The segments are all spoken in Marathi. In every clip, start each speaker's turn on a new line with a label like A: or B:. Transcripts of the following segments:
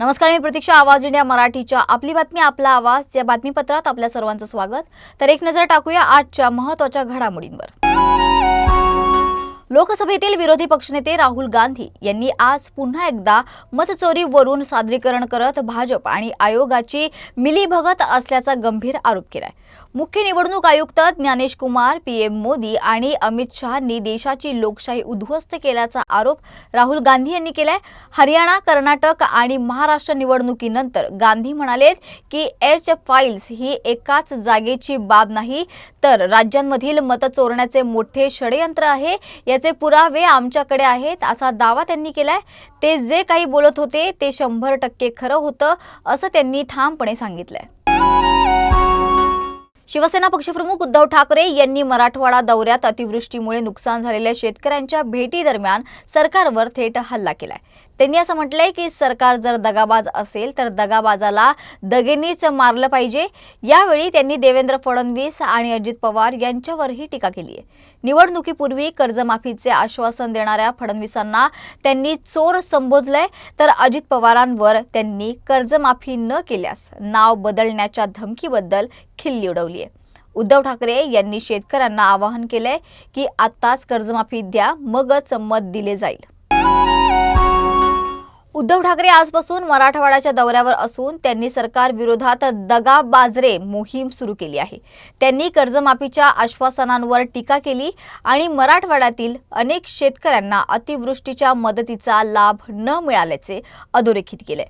A: नमस्कार मी प्रतीक्षा आवाज इंडिया मराठीच्या आपली बातमी आपला आवाज या बातमीपत्रात आपल्या सर्वांचं स्वागत. तर एक नजर टाकूया आजच्या महत्त्वाच्या घडामोडींवर. लोकसभेतील विरोधी पक्षनेते राहुल गांधी यांनी आज पुन्हा एकदा मतचोरीवरून सादरीकरण करत भाजप आणि आयोगाची मिलीभगत असल्याचा गंभीर आरोप केलाय. मुख्य निवडणूक आयुक्त ज्ञानेश कुमार पीएम मोदी आणि अमित शहांनी देशाची लोकशाही उद्ध्वस्त केल्याचा आरोप राहुल गांधी यांनी केलाय. हरियाणा कर्नाटक आणि महाराष्ट्र निवडणुकीनंतर गांधी म्हणालेत की एच फाईल्स ही एकाच जागेची बाब नाही तर राज्यांमधील मत चोरण्याचे मोठे षडयंत्र आहे याचे पुरावे आमच्याकडे आहेत असा दावा त्यांनी केलाय. ते जे काही बोलत होते ते शंभर टक्के खरं होतं असं त्यांनी ठामपणे सांगितलंय. शिवसेना पक्षप्रमुख उद्धव ठाकरे यांनी मराठवाडा दौऱ्यात अतिवृष्टीमुळे नुकसान झालेल्या शेतकऱ्यांच्या भेटी दरम्यान सरकारवर थेट हल्ला केलाय. त्यांनी असं म्हटलंय की सरकार जर दगाबाज असेल तर दगाबाजाला दगेनीच मारलं पाहिजे. यावेळी त्यांनी देवेंद्र फडणवीस आणि अजित पवार यांच्यावरही टीका केली आहे निवडणुकीपूर्वी कर्जमाफीचे आश्वासन देणाऱ्या फडणवीसांना त्यांनी चोर संबोधलंय तर अजित पवारांवर त्यांनी कर्जमाफी न केल्यास नाव बदलण्याच्या धमकीबद्दल खिल्ली उडवली आहे उद्धव ठाकरे यांनी शेतकऱ्यांना आवाहन केलंय की आत्ताच कर्जमाफी द्या मगच मत दिले जाईल. उद्धव ठाकरे आजपासून मराठवाड्याच्या दौऱ्यावर असून त्यांनी सरकार विरोधात दगाबाजरे मोहीम सुरू केली आहे. त्यांनी कर्जमाफीच्या आश्वासनांवर टीका केली आणि मराठवाड्यातील अनेक शेतकऱ्यांना अतिवृष्टीच्या मदतीचा लाभ न मिळाल्याचे अधोरेखित केले.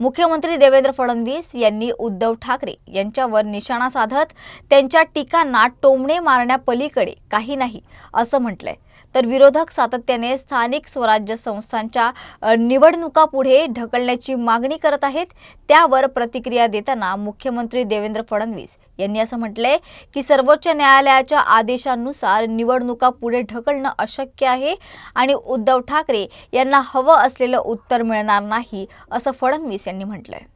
A: मुख्यमंत्री देवेंद्र फडणवीस यांनी उद्धव ठाकरे यांच्यावर निशाणा साधत त्यांच्या टीकांना टोमणे मारण्यापलीकडे काही नाही असं म्हटलंय. तर विरोधक सातत्याने स्थानिक स्वराज्य संस्थांच्या निवडणुका पुढे ढकलण्याची मागणी करत आहेत. त्यावर प्रतिक्रिया देताना मुख्यमंत्री देवेंद्र फडणवीस यांनी असं म्हटलंय की सर्वोच्च न्यायालयाच्या आदेशानुसार निवडणुका पुढे ढकलणं अशक्य आहे आणि उद्धव ठाकरे यांना हवं असलेलं उत्तर मिळणार नाही असं फडणवीस यांनी म्हटलंय.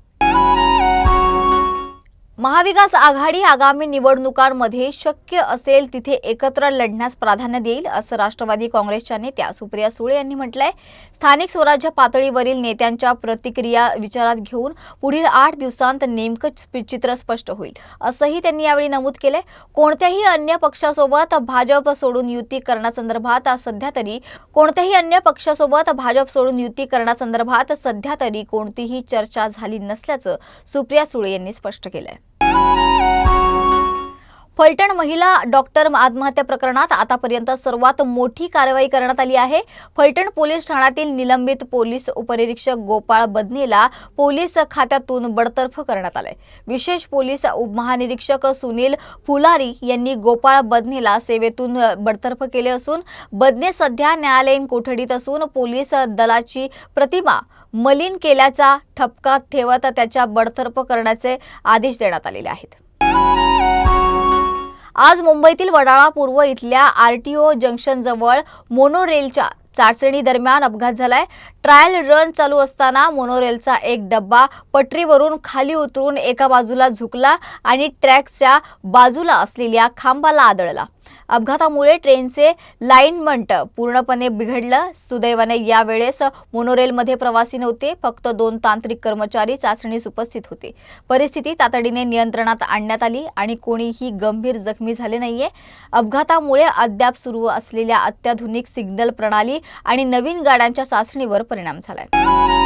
A: महाविकास आघाडी आगामी निवडणुकांमध्ये शक्य असेल तिथे एकत्र लढण्यास प्राधान्य देईल असं राष्ट्रवादी काँग्रेसच्या नेत्या सुप्रिया सुळे यांनी म्हटलंय. स्थानिक स्वराज्य पातळीवरील नेत्यांच्या प्रतिक्रिया विचारात घेऊन पुढील आठ दिवसांत नेमकं चित्र स्पष्ट होईल असंही त्यांनी यावेळी नमूद केलंय. कोणत्याही अन्य पक्षासोबत भाजप सोडून युती करण्यासंदर्भात सध्या तरी कोणत्याही अन्य पक्षासोबत भाजप सोडून युती करण्यासंदर्भात सध्या तरी कोणतीही चर्चा झाली नसल्याचं सुप्रिया सुळे यांनी स्पष्ट केलंय. फलटण महिला डॉक्टर आत्महत्या प्रकरणात आतापर्यंत सर्वात मोठी कारवाई करण्यात आली आहे. फलटण पोलीस ठाण्यातील निलंबित पोलीस उपनिरीक्षक गोपाळ बदनेला पोलीस खात्यातून बडतर्फ करण्यात आलंय. विशेष पोलीस उपमहानिरीक्षक सुनील फुलारी यांनी गोपाळ बदनेला सेवेतून बडतर्फ केले असून बदने सध्या न्यायालयीन कोठडीत असून पोलीस दलाची प्रतिमा मलिन केल्याचा ठपका ठेवत त्याच्या बडतर्फ करण्याचे आदेश देण्यात आलेले आहेत. आज मुंबईतील वडाळा पूर्व इथल्या आरटीओ जंक्शन जवळ मोनोरेलच्या चाचणी दरम्यान अपघात झालाय. ट्रायल रन चालू असताना मोनोरेलचा एक डब्बा पटरीवरून खाली उतरून एका बाजूला झुकला आणि ट्रॅकच्या बाजूला असलेल्या खांबाला आदळला. अपघातामुळे ट्रेनचे लाईनमेंट पूर्णपणे बिघडलं. सुदैवाने यावेळेस मोनोरेलमध्ये प्रवासी नव्हते फक्त दोन तांत्रिक कर्मचारी चाचणीस उपस्थित होते. परिस्थिती तातडीने नियंत्रणात आणण्यात आली आणि कोणीही गंभीर जखमी झाले नाहीये. अपघातामुळे अद्याप सुरू असलेल्या अत्याधुनिक सिग्नल प्रणाली आणि नवीन गाड्यांच्या चाचणीवर परिणाम झालाय.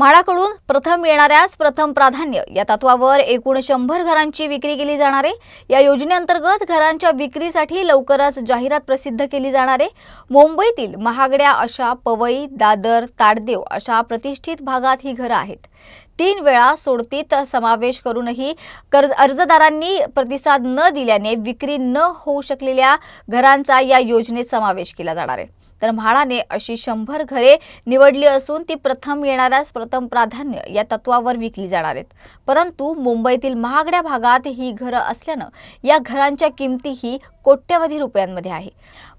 A: म्हाडाकडून प्रथम येणाऱ्यास प्रथम प्राधान्य या तत्वावर एकूण शंभर घरांची विक्री केली जाणार आहे. या योजनेअंतर्गत घरांच्या विक्रीसाठी लवकरच जाहिरात प्रसिद्ध केली जाणार आहे. मुंबईतील महागड्या अशा पवई दादर ताडदेव अशा प्रतिष्ठित भागात ही घरं आहेत. तीन वेळा सोडतीत समावेश करूनही कर्ज अर्जदारांनी प्रतिसाद न दिल्याने विक्री न होऊ शकलेल्या घरांचा या योजनेत समावेश केला जाणार आहे. तर म्हाडाने अशी शंभर घरे निवडली असून ती प्रथम येणाऱ्यास प्रथम प्राधान्य या तत्वावर विकली जाणार आहेत. परंतु मुंबईतील महागड्या भागात ही घरं असल्यानं या घरांच्या किमतीही कोट्यवधी रुपयांमध्ये आहे.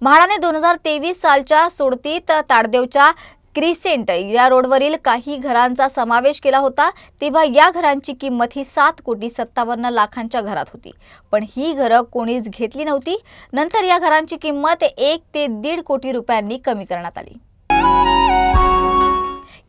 A: म्हाडाने दोन हजार तेवीस सालच्या सोडतीत ताडदेवच्या क्रिसेंट या रोडवरील काही घरांचा समावेश केला होता तेव्हा या घरांची किंमत ही सात कोटी सत्तावन्न लाखांच्या घरात होती. पण ही घरं कोणीच घेतली नव्हती. नंतर या घरांची किंमत एक ते दीड कोटी रुपयांनी कमी करण्यात आली.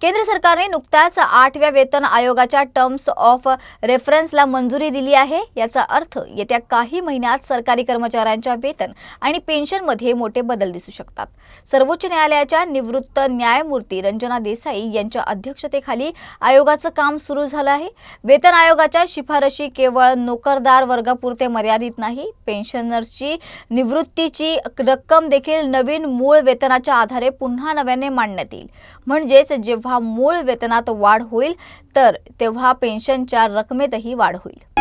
A: केंद्र सरकारने नुकत्याच आठव्या वेतन आयोगाच्या टर्म्स ऑफ रेफरन्सला मंजुरी दिली आहे. याचा अर्थ येत्या काही महिन्यात सरकारी कर्मचाऱ्यांच्या वेतन आणि पेन्शनमध्ये मोठे बदल दिसू शकतात. सर्वोच्च न्यायालयाच्या निवृत्त न्यायमूर्ती रंजना देसाई यांच्या अध्यक्षतेखाली आयोगाचं काम सुरू झालं आहे. वेतन आयोगाच्या शिफारशी केवळ नोकरदार वर्गापुरते मर्यादित नाही पेन्शनर्सची निवृत्तीची रक्कम देखील नवीन मूळ वेतनाच्या आधारे पुन्हा नव्याने मांडण्यात येईल. म्हणजेच जेव्हा मूळ वेतनात वाढ होईल तर तेव्हा पेन्शनच्या रकमेतही वाढ होईल.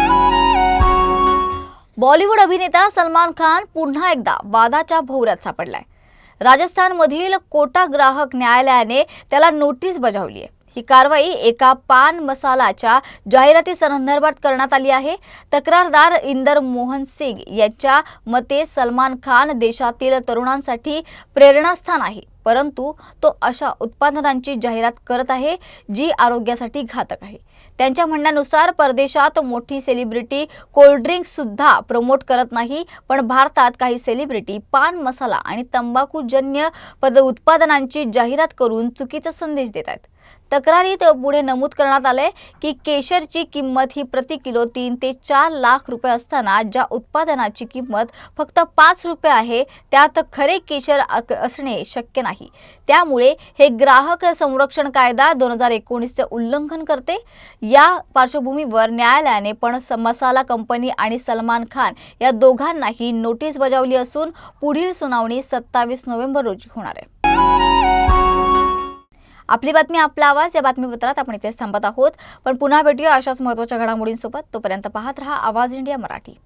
A: बॉलिवूड अभिनेता सलमान खान पुन्हा एकदा वादाच्या भोवऱ्यात सापडलाय. राजस्थानमधील कोटा ग्राहक न्यायालयाने त्याला नोटीस बजावली आहे ही कारवाई एका पान मसालाच्या जाहिराती संदर्भात करण्यात आली आहे. तक्रारदार इंदर मोहन सिंग यांच्या मते सलमान खान देशातील तरुणांसाठी प्रेरणास्थान आहे. परंतु तो अशा उत्पादनांची जाहिरात करत आहे जी आरोग्यासाठी घातक आहे. त्यांच्या म्हणण्यानुसार परदेशात मोठी सेलिब्रिटी कोल्ड्रिंक्ससुद्धा प्रमोट करत नाही पण भारतात काही सेलिब्रिटी पान मसाला आणि तंबाखूजन्य पद उत्पादनांची जाहिरात करून चुकीचा संदेश देत आहेत. तक्रारीत पुढे नमूद करण्यात आलंय की केशरची किंमत ही प्रति किलो तीन ते चार लाख रुपये असताना ज्या उत्पादनाची किंमत फक्त पाच रुपये आहे त्यात खरे केशर असणे शक्य नाही. त्यामुळे हे ग्राहक संरक्षण कायदा दोन हजार एकोणीसचे उल्लंघन करते. या पार्श्वभूमीवर न्यायालयाने पण मसाला कंपनी आणि सलमान खान या दोघांनाही नोटीस बजावली असून पुढील सुनावणी सत्तावीस नोव्हेंबर रोजी होणार आहे. आपली बातमी आपला आवाज या बातमीपत्रात आपण इथेच थांबत आहोत. पण पुन्हा भेटूया अशाच महत्त्वाच्या घडामोडींसोबत. तोपर्यंत पाहत रहा आवाज इंडिया मराठी.